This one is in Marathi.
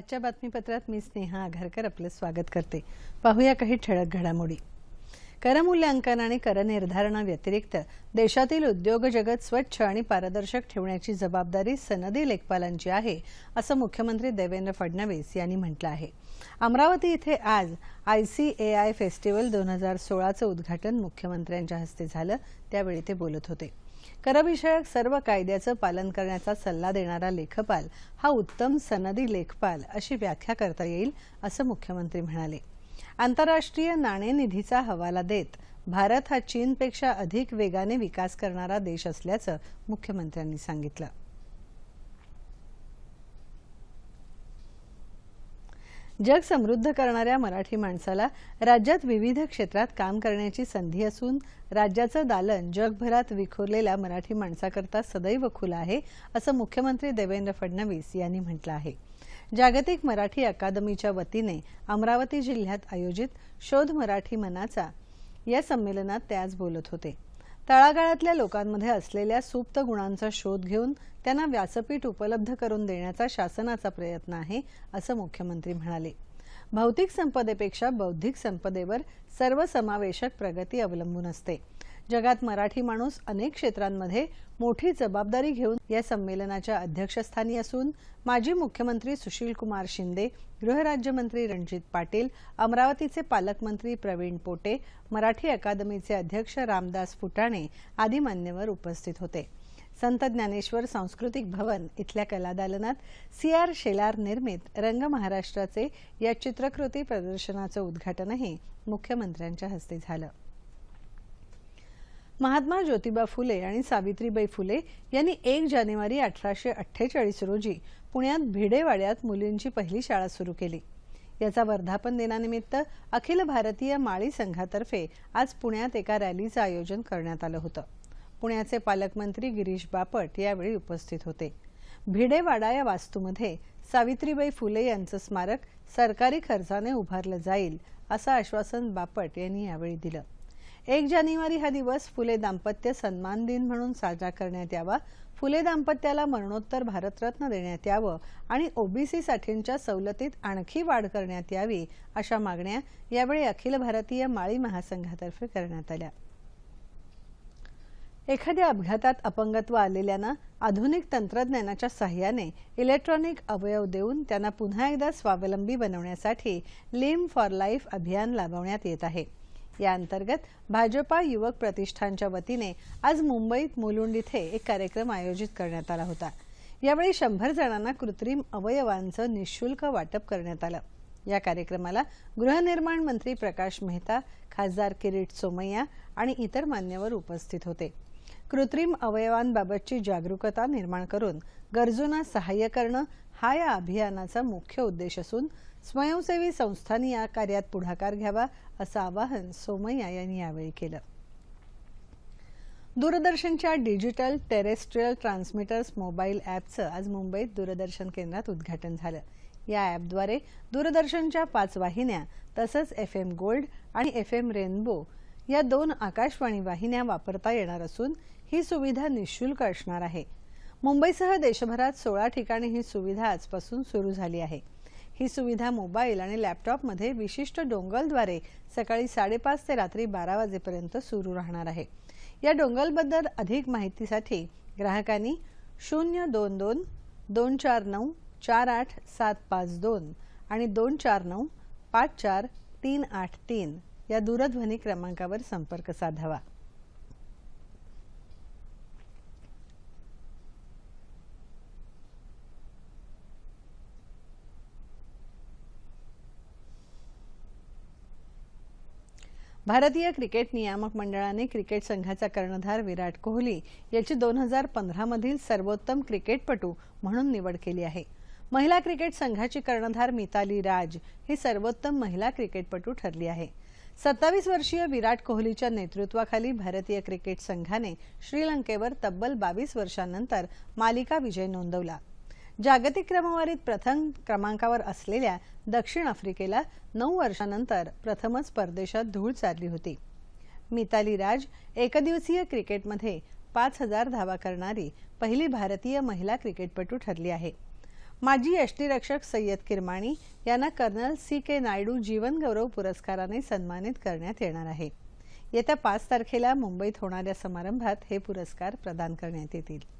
आजच्या बातमीपत्रात मी स्नेहा आघारकर आपलं स्वागत करते. पाहूया काही ठळक घडामोडी. करमूल्यांकन आणि करनिर्धारणाव्यतिरिक्त देशातील उद्योग जगत स्वच्छ आणि पारदर्शक ठेवण्याची जबाबदारी सनदी लेखपालांची आहे असं मुख्यमंत्री देवेंद्र फडणवीस यांनी म्हटलं आहे. अमरावती इथे आज I C A I festival दोन हजार सोळाचं उद्घाटन मुख्यमंत्र्यांच्या हस्ते झालं त्यावेळी ते बोलत होते. करविषयक सर्व कायद्याचं पालन करण्याचा सल्ला देणारा लेखपाल हा उत्तम सनदी लेखपाल अशी व्याख्या करता येईल असं मुख्यमंत्री म्हणाले. आंतरराष्ट्रीय नाणेनिधीचा हवाला देत भारत हा चीनपेक्षा अधिक वेगाने विकास करणारा देश असल्याचं मुख्यमंत्र्यांनी सांगितलं. जग समृद्ध करणाऱ्या मराठी माणसाला राज्यात विविध क्षेत्रात काम करण्याची संधी असून राज्याचं दालन जगभरात विखुरलेल्या मराठी माणसाकरता सदैव खुलं आहे असं मुख्यमंत्री देवेंद्र फडणवीस यांनी म्हटलं आहे. जागतिक मराठी अकादमीच्या वतीने अमरावती जिल्ह्यात आयोजित शोध मराठी मनाचा या संमेलनात ते आज बोलत होते. तळागाळातल्या लोकांमध्ये असलेल्या सुप्त गुणांचा शोध घेऊन त्यांना व्यासपीठ उपलब्ध करून देण्याचा शासनाचा प्रयत्न आहे असं मुख्यमंत्री म्हणाले. भौतिक संपदेपेक्षा बौद्धिक संपदेवर सर्वसमावेशक प्रगती अवलंबून असते. जगात मराठी माणूस अनेक क्षेत्रांमध्ये मोठी जबाबदारी घेऊन या संमेलनाच्या अध्यक्षस्थानी असून माजी मुख्यमंत्री सुशीलकुमार शिंदे गृहराज्यमंत्री रणजित पाटील अमरावतीचे पालकमंत्री प्रवीण पोटे मराठी अकादमीचे अध्यक्ष रामदास फुटाणे आदी मान्यवर उपस्थित होते. संत ज्ञानेश्वर सांस्कृतिक भवन इथल्या कलादालनात सी आर शेलार निर्मित रंग महाराष्ट्राचे या चित्रकृती प्रदर्शनाचं उद्घाटनही मुख्यमंत्र्यांच्या हस्ते झालं. महात्मा ज्योतिबा फुले आणि सावित्रीबाई फुले यांनी एक जानेवारी अठराशे अठ्ठेचाळीस रोजी पुण्यात भिडेवाड्यात मुलींची पहिली शाळा सुरू केली. याचा वर्धापन दिनानिमित्त अखिल भारतीय माळी संघातर्फे आज पुण्यात एका रॅलीचं आयोजन करण्यात आलं होतं. पुण्याचे पालकमंत्री गिरीश बापट यावेळी उपस्थित होते. भिडेवाडा या वास्तूमध्ये सावित्रीबाई फुले यांचं स्मारक सरकारी खर्चाने उभारलं जाईल असं आश्वासन बापट यांनी यावेळी दिलं. एक जानेवारी हा दिवस फुले दाम्पत्य सन्मान दिन म्हणून साजरा करण्यात यावा. फुले दाम्पत्याला मरणोत्तर भारतरत्न देण्यात यावं आणि ओबीसी साठींच्या सवलतीत आणखी वाढ करण्यात यावी अशा मागण्या यावेळी अखिल भारतीय माळी महासंघातर्फे करण्यात आल्या. एखाद्या अपघातात अपंगत्व आलेल्यांना आधुनिक तंत्रज्ञानाच्या सहाय्याने इलेक्ट्रॉनिक अवयव देऊन त्यांना पुन्हा एकदा स्वावलंबी बनवण्यासाठी लिम फॉर लाईफ अभियान राबवण्यात येत आहे. या अंतर्गत भाजपा युवक प्रतिष्ठानच्या वतीने आज मुंबईत मुलुंड इथे एक कार्यक्रम आयोजित करण्यात आला होता. यावेळी शंभर जणांना कृत्रिम अवयवांचं निशुल्क वाटप करण्यात आलं. या कार्यक्रमाला गृहनिर्माण मंत्री प्रकाश मेहता खासदार किरीट सोमय्या आणि इतर मान्यवर उपस्थित होते. कृत्रिम अवयवांबाबतची जागरूकता निर्माण करून गरजूंना सहाय्य करणं हा या अभियानाचा मुख्य उद्देश असून स्वयंसेवी संस्थांनी या कार्यात पुढाकार घ्यावा असं आवाहन सोमय्या यांनी यावेळी केलं. दूरदर्शनच्या डिजिटल टेरेस्ट्रियल ट्रान्समिटर्स मोबाईल ॲपचं आज मुंबईत दूरदर्शन केंद्रात उद्घाटन झालं. या ॲपद्वारे दूरदर्शनच्या पाच वाहिन्या तसंच एफ एम गोल्ड आणि एफ एम रेनबो या दोन आकाशवाणी वाहिन्या वापरता येणार असून ही सुविधा निशुल्क असणार आहे. मुंबईसह देशभरात सोळा ठिकाणी ही सुविधा आजपासून सुरू झाली आहे. ही सुविधा मोबाईल आणि लॅपटॉपमध्ये विशिष्ट डोंगलद्वारे सकाळी साडेपाच ते रात्री बारा वाजेपर्यंत सुरू राहणार आहे. या डोंगलबद्दल अधिक माहितीसाठी ग्राहकांनी शून्य दोन दोन दोन चार नऊ चार आठ सात पाच दोन आणि दोन चार नऊ पाच चार तीन आठ तीन या दूरध्वनी क्रमांकावर संपर्क साधावा. भारतीय क्रिकेट नियामक मंडळाने क्रिकेट संघाचा कर्णधार विराट कोहली याची दोन हजार पंधरामधील सर्वोत्तम क्रिकेटपटू म्हणून निवड केली आहे. महिला क्रिकेट संघाची कर्णधार मिताली राज ही सर्वोत्तम महिला क्रिकेटपटू ठरली आहे. सत्तावीस वर्षीय विराट कोहलीच्या नेतृत्वाखाली भारतीय क्रिकेट संघाने श्रीलंकेवर तब्बल बावीस वर्षांनंतर मालिका विजय नोंदवला. जागतिक क्रमवारीत प्रथम क्रमांकावर असलेल्या दक्षिण आफ्रिकेला नऊ वर्षानंतर प्रथमच परदेशात धूळ चालली होती. मिताली राज एकदिवसीय क्रिकेटमध्ये पाच हजार धावा करणारी पहिली भारतीय महिला क्रिकेटपटू ठरली आहे. माजी यष्टीरक्षक सय्यद किरमाणी यांना कर्नल सी के नायडू जीवनगौरव पुरस्काराने सन्मानित करण्यात येणार आहे. येत्या पाच तारखेला मुंबईत होणाऱ्या समारंभात हे पुरस्कार प्रदान करण्यात येतील.